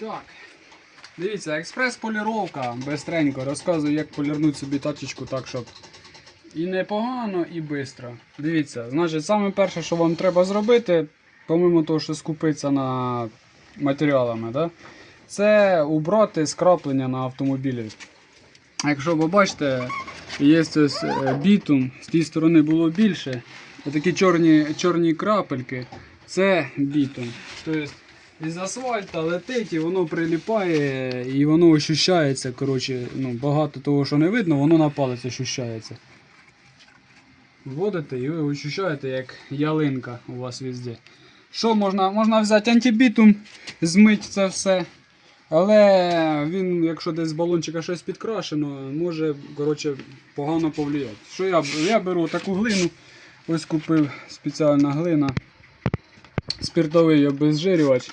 Так. Дивіться, експрес-поліровка. Бистренько розказую, як полірнути собі тачечку так, щоб і непогано, і швидко. Дивіться, значить, саме перше, що вам треба зробити, помимо того, що скупитися на матеріалами, да, це убрати скраплення на автомобілі. Якщо ви бачите, є ось е, бітум, з тієї сторони було більше. Такі чорні, чорні крапельки, це бітум. Тобто із асфальта летить і воно приліпає, і воно ощущається. Коротше, ну, багато того, що не видно, воно на палець ощущається. Вводите і ви ощущаєте, як ялинка у вас везде. Що можна? Можна взяти антибітум, змити це все. Але він, якщо десь з балончика щось підкрашено, може коротше, погано повлияти. Що я, я беру таку глину, ось купив спеціальна глина, спиртовий обезжирювач.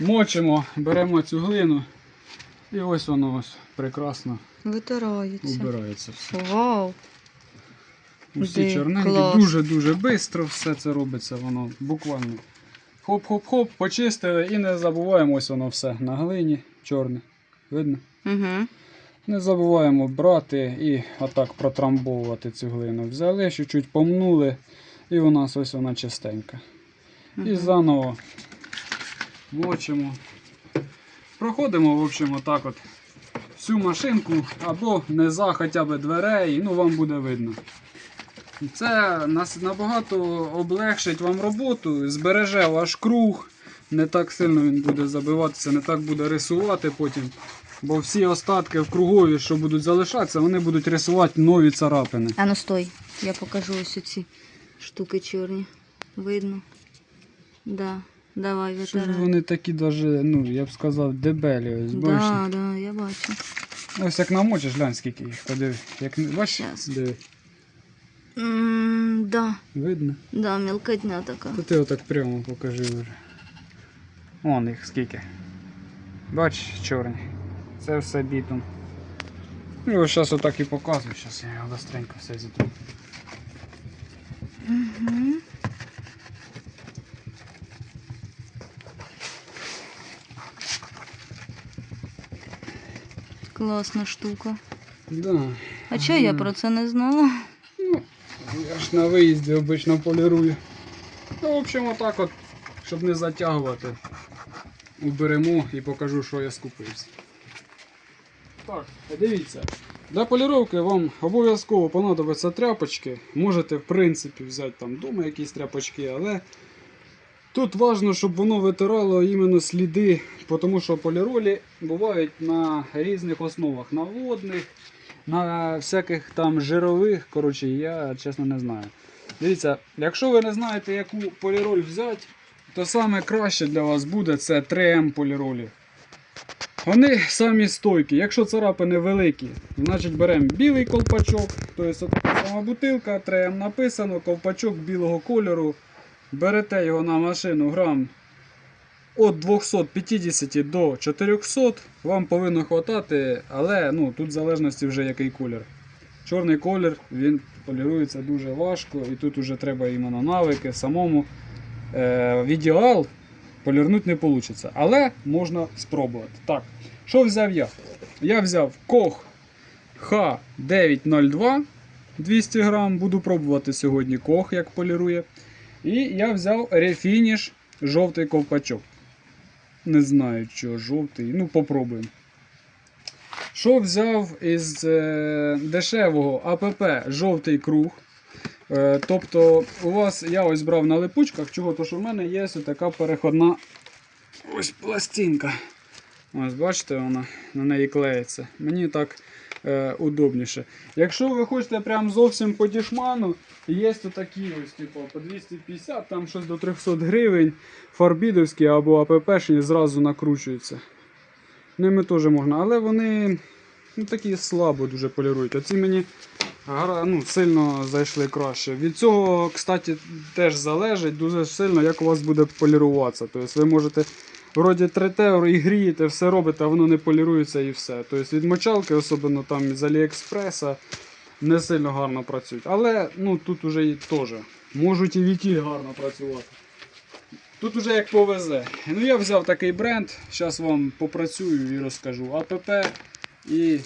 Мочимо, беремо цю глину і ось воно ось прекрасно Витирається. убирається все. Вау. Усі чорненькі, дуже-дуже швидко все це робиться, воно буквально. Хоп-хоп-хоп, почистили і не забуваємо ось воно все на глині чорне. Видно? Угу. Не забуваємо брати і отак протрамбовувати цю глину. Взяли, чуть-чуть помнули, і у нас ось вона чистенька. І заново мочимо. Проходимо, в общем, отак от всю машинку або низа хоча б дверей, ну вам буде видно. Це набагато облегшить вам роботу, збереже ваш круг, не так сильно він буде забиватися, не так буде рисувати потім. Бо всі остатки в кругові, що будуть залишатися, вони будуть рисувати нові царапини. А ну стой, я покажу ось ці штуки чорні. Видно? Да. Давай, Що ж вони такі даже, ну, я б сказав, дебелі. Ось, бачиш? Да, да, я бачу. Ось як намочиш, глянь, скільки їх. Подиви. Як, бачиш? Щас. Диви. М, да, Видно? да, мелкотня така. То ти отак прямо покажи вже. Вон їх скільки. Бачиш, чорні. Це все бітом. Ну, ось зараз отак і показую. Зараз я його быстренько все зітру. Угу. Класна штука. Да. А чого я про це не знала? Ну, я ж на виїзді обично полірую. Ну, в общем, отак от, щоб не затягувати, уберемо і покажу, що я скупився. Так, дивіться. Для поліровки вам обов'язково понадобляться тряпочки. Можете, в принципі, взяти там вдома якісь тряпочки, але тут важливо, щоб воно витирало іменно сліди, тому що поліролі бувають на різних основах, на водних, на всяких там жирових, коротше, я чесно не знаю. Дивіться, якщо ви не знаєте, яку поліроль взяти, то саме краще для вас буде це 3М поліролі. Вони самі стойкі. Якщо царапини великі, значить беремо білий колпачок, тобто сама бутилка, 3М написано, колпачок білого кольору. Берете його на машину грам від 250 до 400 вам повинно хватати, але ну, тут в залежності вже який колір. Чорний колір він полірується дуже важко, і тут вже треба іменно навики самому. Е, в ідеал полірнути не вийде, але можна спробувати. Так, що взяв я? Я взяв Кох Х902 200 грам. Буду пробувати сьогодні Кох, як полірує. І я взяв Refinish жовтий ковпачок. Не знаю, що жовтий. Ну, попробуємо. Що взяв із е, дешевого АПП жовтий круг. Е, тобто, у вас я ось брав на липучках, чого? То що в мене є ось така переходна ось пластинка. Ось, бачите, вона на неї клеїться. Мені так е, удобніше. Якщо ви хочете прям зовсім по дішману, є такі ось, типу, по 250, там щось до 300 гривень, фарбідовські або АППшні зразу накручуються. Ними теж можна, але вони ну, такі слабо дуже полірують. Оці мені гара- ну, сильно зайшли краще. Від цього, кстати, теж залежить дуже сильно, як у вас буде поліруватися. Тобто ви можете вроді трете і грієте, все робите, а воно не полірується і все. Тобто від мочалки, особливо там з Аліекспреса, не сильно гарно працюють. Але ну, тут уже і теж можуть і вітіль гарно працювати. Тут уже як повезе. Ну я взяв такий бренд, зараз вам попрацюю і розкажу. АПП і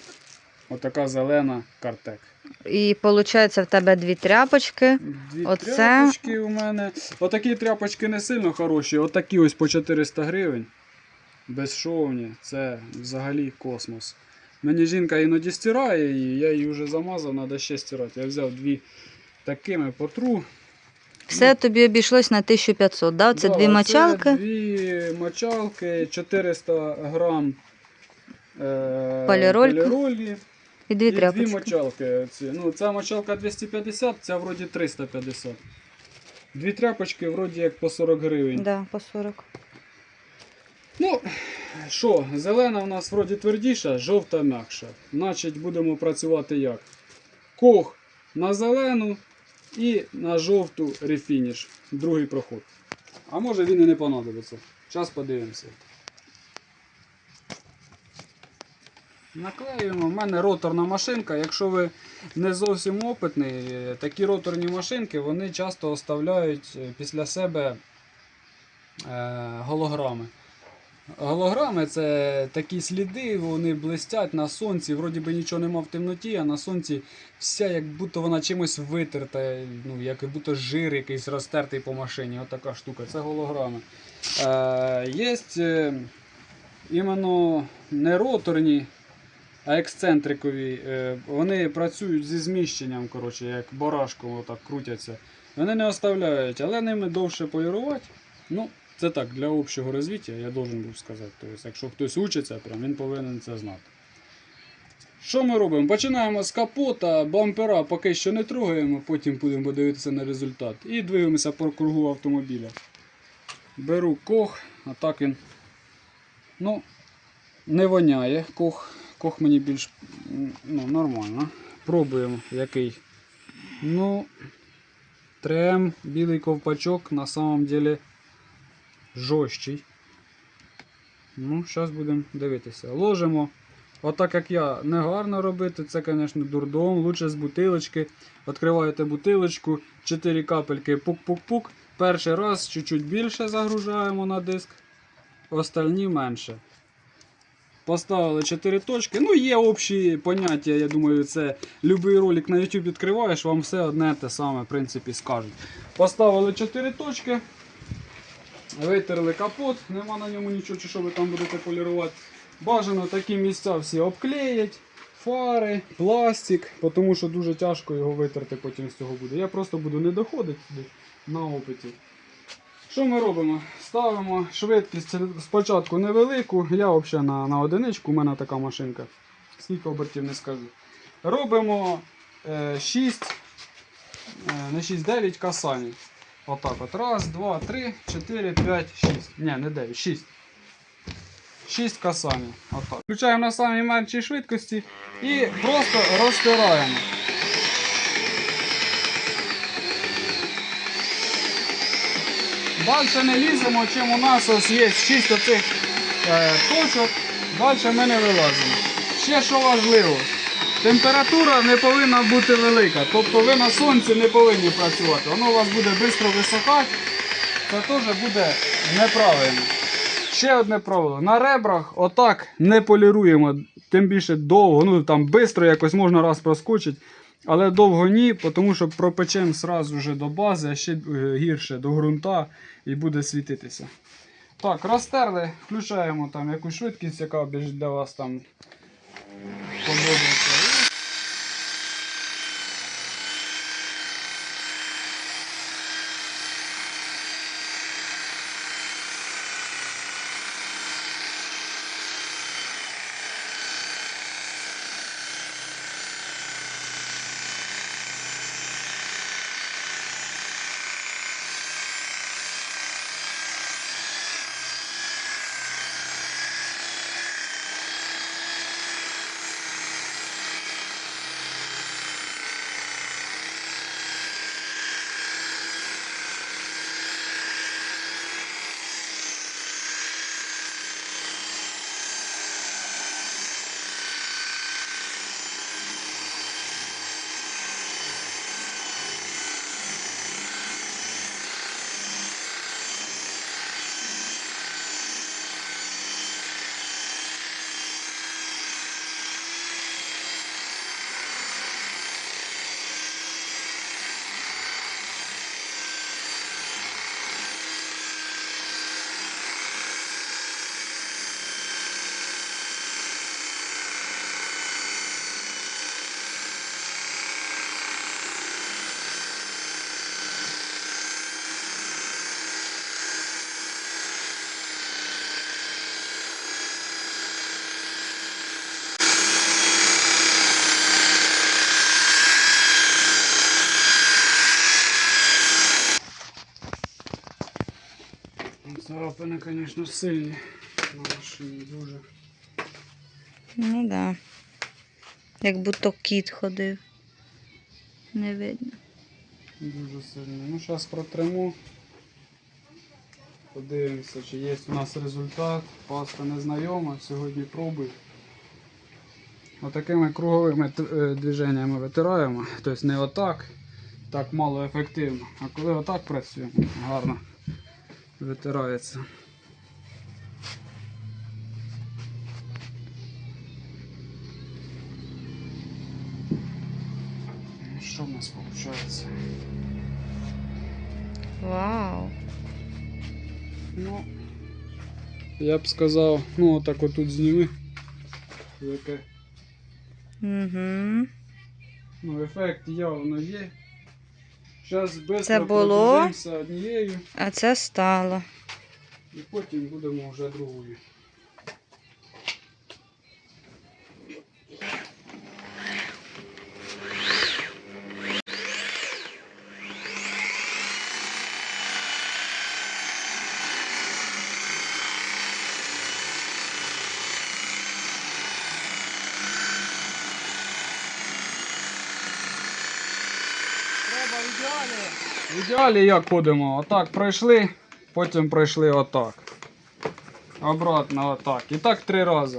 отака зелена картек. І виходить, в тебе дві тряпочки. Дві Оце- тряпочки у мене. Отакі тряпочки не сильно хороші, отакі ось по 400 гривень. Безшовні, це взагалі космос. Мені жінка іноді стирає її, я її вже замазав, треба ще стирати. Я взяв дві такими потру. Все тобі обійшлось на 1500, да? Це Да, дві мочалки. Дві мочалки, 400 грам е, Полірольки. І дві і дві тряпочки. мочалки. Ці. Ну, ця мочалка 250, ця вроді 350. Дві тряпочки вроді як по 40 гривень. Да, по 40. Ну, що, зелена у нас вроді твердіша, жовта м'якша. Значить, будемо працювати як? Кох на зелену і на жовту рефініш. Другий проход. А може він і не понадобиться. Зараз подивимося. Наклеюємо. У мене роторна машинка. Якщо ви не зовсім опитний, такі роторні машинки вони часто оставляють е, після себе е, голограми. Голограми це такі сліди, вони блистять на сонці. Вроді би нічого нема в темноті, а на сонці вся як будто вона чимось витерта, ну, як будто жир якийсь розтертий по машині. Отака штука. Це голограми. Е, є іменно не роторні, ексцентрикові. Е, вони працюють зі зміщенням, коротше, як барашком отак крутяться. Вони не оставляють, але ними довше полірувати. Ну, це так, для общого розвиття, я должен був сказати. Тобто, якщо хтось учиться, прям, він повинен це знати. Що ми робимо? Починаємо з капота, бампера поки що не трогаємо, потім будемо подивитися на результат. І двигаємося по кругу автомобіля. Беру кох, а так він ну, не воняє. Кох, кох мені більш ну, нормально. Пробуємо який. Ну, трем, білий ковпачок на самом деле жорсткий. Ну, зараз будемо дивитися. Ложимо. Отак як я не гарно робити, це, звісно, дурдом. Лучше з бутилочки. Відкриваєте бутилочку, 4 капельки пук-пук-пук. Перший раз чуть-чуть більше загружаємо на диск, остальні менше. Поставили 4 точки. Ну, є общі поняття, я думаю, це любий ролик на YouTube відкриваєш, вам все одне те саме, в принципі, скажуть. Поставили 4 точки. Витерли капот, нема на ньому нічого, чи що ви там будете полірувати. Бажано такі місця всі обклеять, фари, пластик, тому що дуже тяжко його витерти потім з цього буде. Я просто буду не доходити сюди на опиті. Що ми робимо? Ставимо швидкість спочатку невелику, я взагалі на, на одиничку, у мене така машинка. Скільки обертів не скажу. Робимо е, 6, е, не 6, 9 касань. Отак от. Раз, два, три, чотири, п'ять, шість. Ні, не дев'ять, шість. Шість касань. Отак. Включаємо на самій меншій швидкості і просто розтираємо. Далі не ліземо, чим у нас ось є 6 оцих е, точок, далі ми не вилазимо. Ще що важливо, температура не повинна бути велика, тобто ви на сонці не повинні працювати. Воно у вас буде швидко висохати, це теж буде неправильно. Ще одне правило. На ребрах отак не поліруємо, тим більше довго. Ну там швидко якось можна раз проскочити, але довго ні, тому що пропечемо сразу до бази, а ще е, гірше до ґрунта і буде світитися. Так, розтерли, включаємо там якусь швидкість, яка більш для вас там подобається. Царапини, звісно, сильні на машині дуже. Ну да. Як будто кіт ходив. Не видно. Дуже сильні. Ну, зараз протремо. Подивимося, чи є у нас результат. Паста незнайома, сьогодні пробуй. Отакими круговими е, движеннями витираємо. Тобто не отак, так мало ефективно. А коли отак працюємо, гарно витирається. Ну, Що в нас виходить? Вау. Ну, я б сказав, ну отак отут зніми. Яке. Угу. Ну, ефект явно є. Це було? А це стало. і потім будемо вже другою. В ідеалі. Як ходимо? Отак пройшли, потім пройшли отак. Обратно отак. І так три рази.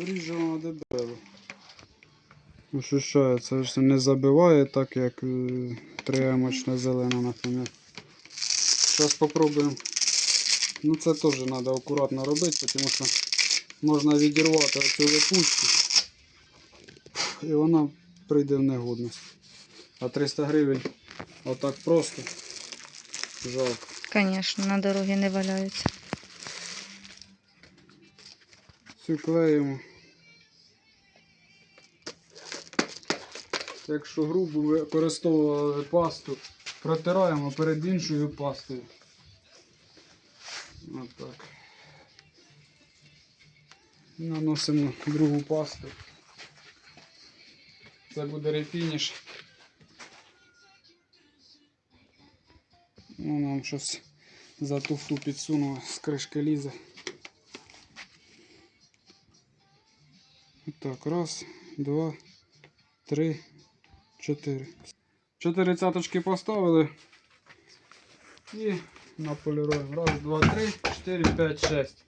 Ріже воно дебело. Ощущається, що не забиває так, як е, триемочна зелена, наприклад. Зараз спробуємо. Ну це теж треба акуратно робити, тому що можна відірвати оцю липучку і вона прийде в негодність. А 300 гривень отак просто жалко. Звісно, на дорогі не валяються. Цю клеїмо. Якщо грубо використовували пасту, протираємо перед іншою пастою. Отак. Наносимо другу пасту. Це буде рефініш. Ну, нам щось за туфту підсунуло, з кришки лізе. Так, раз, два, три, чотири. Чотири цяточки поставили. І наполіруємо. Раз, два, три, чотири, п'ять, шесть.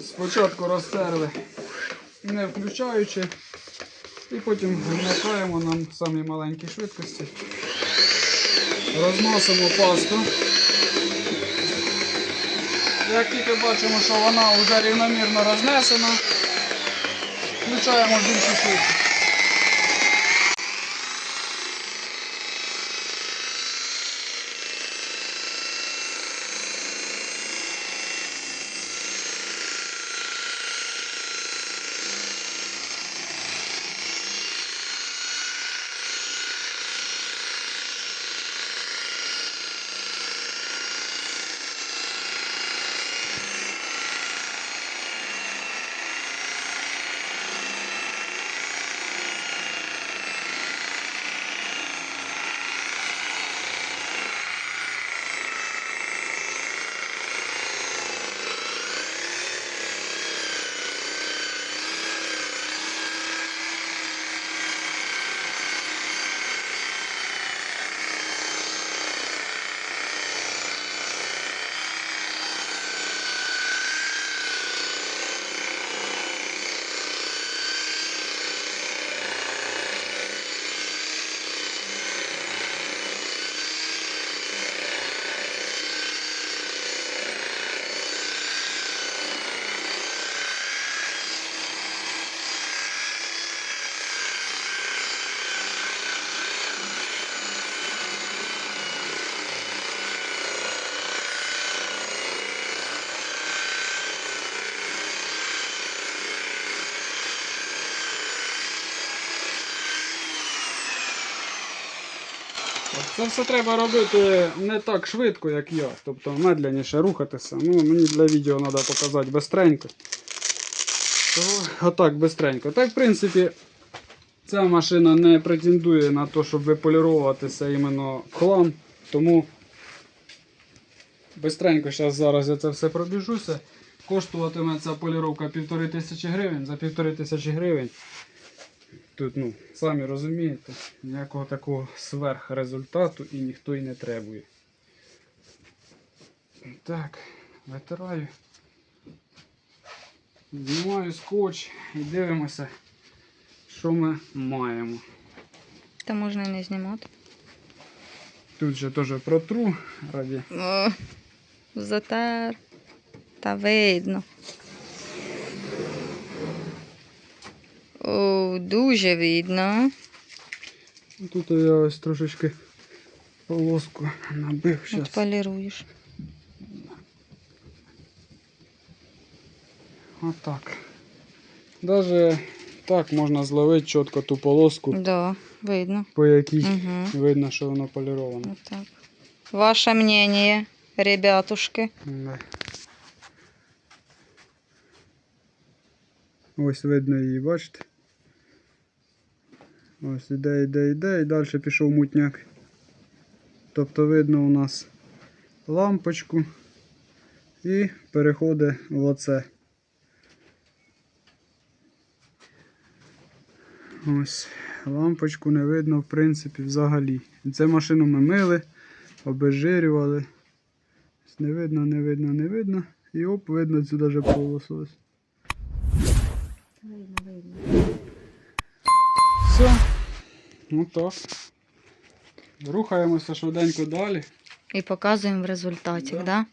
Спочатку розтерли, не включаючи. І потім вмикаємо на самій маленькій швидкості. Розносимо пасту. Як тільки бачимо, що вона вже рівномірно рознесена, включаємо більшу Це все треба робити не так швидко, як я. Тобто медленніше рухатися. Ну, мені для відео треба показати бистренько. Отак бистренько. Так, в принципі, ця машина не претендує на те, щоб виполіруватися іменно в хлам. Тому бистренько зараз, зараз я це все пробіжуся. Коштуватиме ця поліровка півтори тисячі гривень. За півтори тисячі гривень. Тут, ну, самі розумієте, ніякого такого сверхрезультату і ніхто й не требує. Так, витираю. Знімаю скотч і дивимося, що ми маємо. Та можна і не знімати. Тут же теж протру раді. О, затер. Та видно. Дуже видно. Тут я ось трошечки полоску набив. От Щас. поліруєш. Отак. Даже так можна зловити чітко ту полоску, Да, видно. по якій Угу. видно, що воно поліроване. Вот так. Ваше мнение, ребятушки. Да. Ось видно її, бачите? Ось іде, іде, іде, і далі пішов мутняк. Тобто видно у нас лампочку і переходить в оце. Ось лампочку не видно в принципі взагалі. Це машину ми мили, обезжирювали. Не видно, не видно, не видно. І оп, видно цю даже полосу. Ну так. Рухаємося швиденько далі. І показуємо в результаті, Да. да?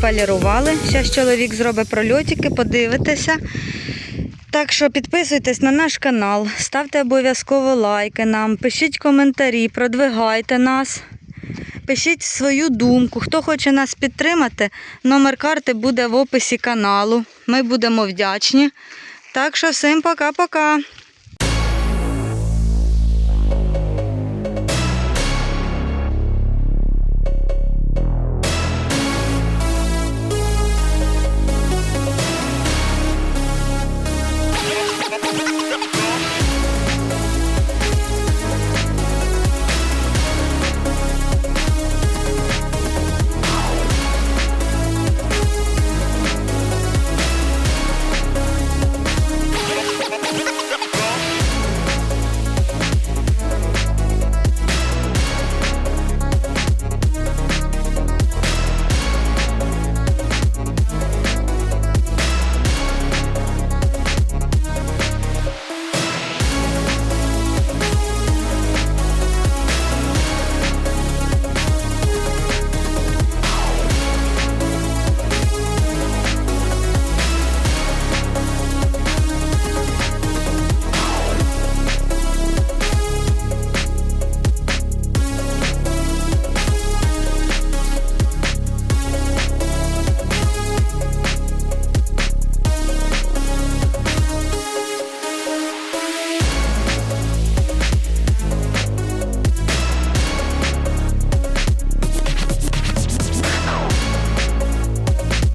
Відполірували. Зараз чоловік зробить прольотики, подивитеся. Так що підписуйтесь на наш канал, ставте обов'язково лайки нам, пишіть коментарі, продвигайте нас. Пишіть свою думку. Хто хоче нас підтримати, номер карти буде в описі каналу. Ми будемо вдячні. Так що всім пока-пока.